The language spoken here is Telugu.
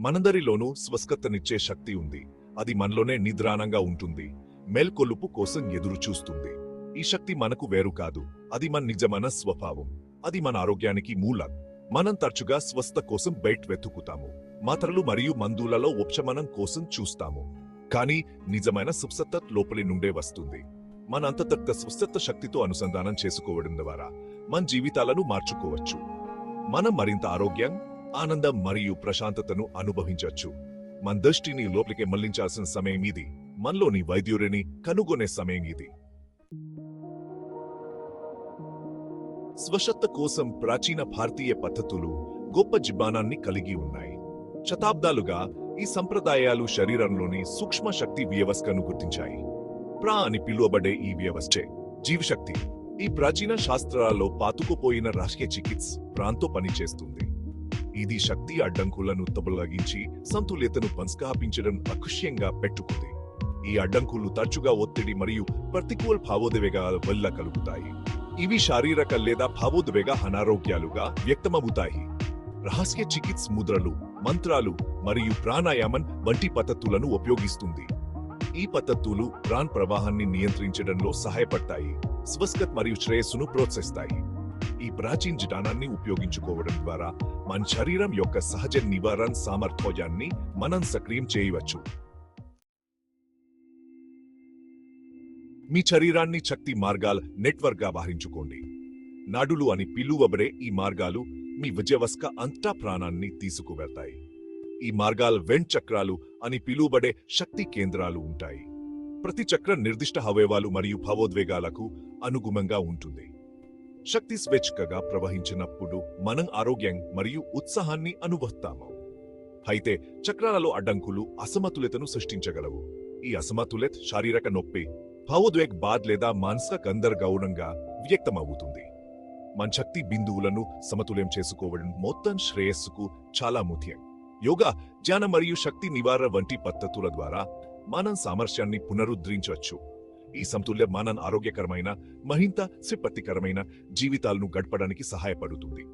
మనందరిలోనూ స్వస్థతనిచ్చే శక్తి ఉంది. అది మనలోనే నిద్రాణంగా ఉంటుంది. మేల్కొలుపు కోసం ఎదురు చూస్తుంది. ఈ శక్తి మనకు వేరు కాదు. అది మన నిజమైన స్వభావం. అది మన ఆరోగ్యానికి మూలం. మనం తరచుగా స్వస్థ కోసం బయట వెతుకుతాము. మాత్రలు మరియు మందులలో ఉపశమనం కోసం చూస్తాము. కానీ నిజమైన స్వస్థత లోపలి నుండే వస్తుంది. మన అంతర్గత స్వస్థత శక్తితో అనుసంధానం చేసుకోవడం ద్వారా మన జీవితాలను మార్చుకోవచ్చు. మనం మరింత ఆరోగ్యం ఆనందం మరియు ప్రశాంతతను అనుభవించవచ్చు మన దృష్టిని లోపలికి మళ్ళించాల్సిన సమయం ఇది. మనలోని వైద్యుడిని కనుగొనే సమయం ఇది. స్వశత్త కోసం ప్రాచీన భారతీయ పద్ధతులు గొప్ప జిబానాన్ని కలిగి ఉన్నాయి. శతాబ్దాలుగా ఈ సంప్రదాయాలు శరీరంలోని సూక్ష్మ శక్తి వ్యవస్థను గుర్తించాయి. ప్రా అని పిలువబడే ఈ వ్యవస్థే జీవశక్తి. ఈ ప్రాచీన శాస్త్రాల్లో పాతుకుపోయిన రాజకీయ చికిత్స ప్రాంతో పనిచేస్తుంది. ఇది శక్తి అడ్డంకులను తొలగించి సంతుల్యతను సంస్థాపించడం అకృష్యంగా పెట్టుకుంది. ఈ అడ్డంకులు తరచుగా ఒత్తిడి మరియు ప్రతికూల భావోద్వేగాల వల్ల కలుగుతాయి. ఇవి శారీరక లేదా భావోద్వేగ అనారోగ్యాలుగా వ్యక్తమవుతాయి. రహస్య చికిత్స ముద్రలు మంత్రాలు మరియు ప్రాణాయామం వంటి పద్ధతులను ఉపయోగిస్తుంది. ఈ పద్ధతులు ప్రాణ్ ప్రవాహాన్ని నియంత్రించడంలో సహాయపడతాయి స్వస్కత్ మరియు శ్రేయస్సును ప్రోత్సహిస్తాయి. ఈ ప్రాచీన జ్ఞానాన్ని ఉపయోగించుకోవడం ద్వారా మన శరీరం యొక్క సహజ నివారణ సామర్థ్యాన్ని మనం సక్రియం చేయవచ్చు. మీ శరీరాన్ని శక్తి మార్గాల నెట్వర్క్గా భావించుకోండి నాడులు అని పిలువబడే ఈ మార్గాలు మీ విజయవస్క అంతా ప్రాణాన్ని తీసుకువెళ్తాయి. ఈ మార్గాల వెంట్ చక్రాలు అని పిలువబడే శక్తి కేంద్రాలు ఉంటాయి. ప్రతి చక్రం నిర్దిష్ట అవయవాలు మరియు భావోద్వేగాలకు అనుగుణంగా ఉంటుంది. శక్తి స్వేచ్ఛగా ప్రవహించినప్పుడు మనం ఆరోగ్యం మరియు ఉత్సాహాన్ని అనుభవిస్తాము. అయితే చక్రాలలో అడ్డంకులు అసమతుల్యతను సృష్టించగలవు. ఈ అసమతుల్యత శారీరక నొప్పి భావోద్వేగ బాధ లేదా మానసిక గందరగౌరంగా వ్యక్తమవుతుంది. మన శక్తి బిందువులను సమతుల్యం చేసుకోవడం మొత్తం శ్రేయస్సుకు చాలా ముఖ్యం. యోగా ధ్యానం మరియు శక్తి నివారణ వంటి పద్ధతుల ద్వారా మనం సామర్థ్యాన్ని పునరుద్ధరించవచ్చు. ఈ సమతుల్య మనం ఆరోగ్యకరమైన మరింత సిప్పత్తికరమైన జీవితాలను గడపడానికి సహాయపడుతుంది.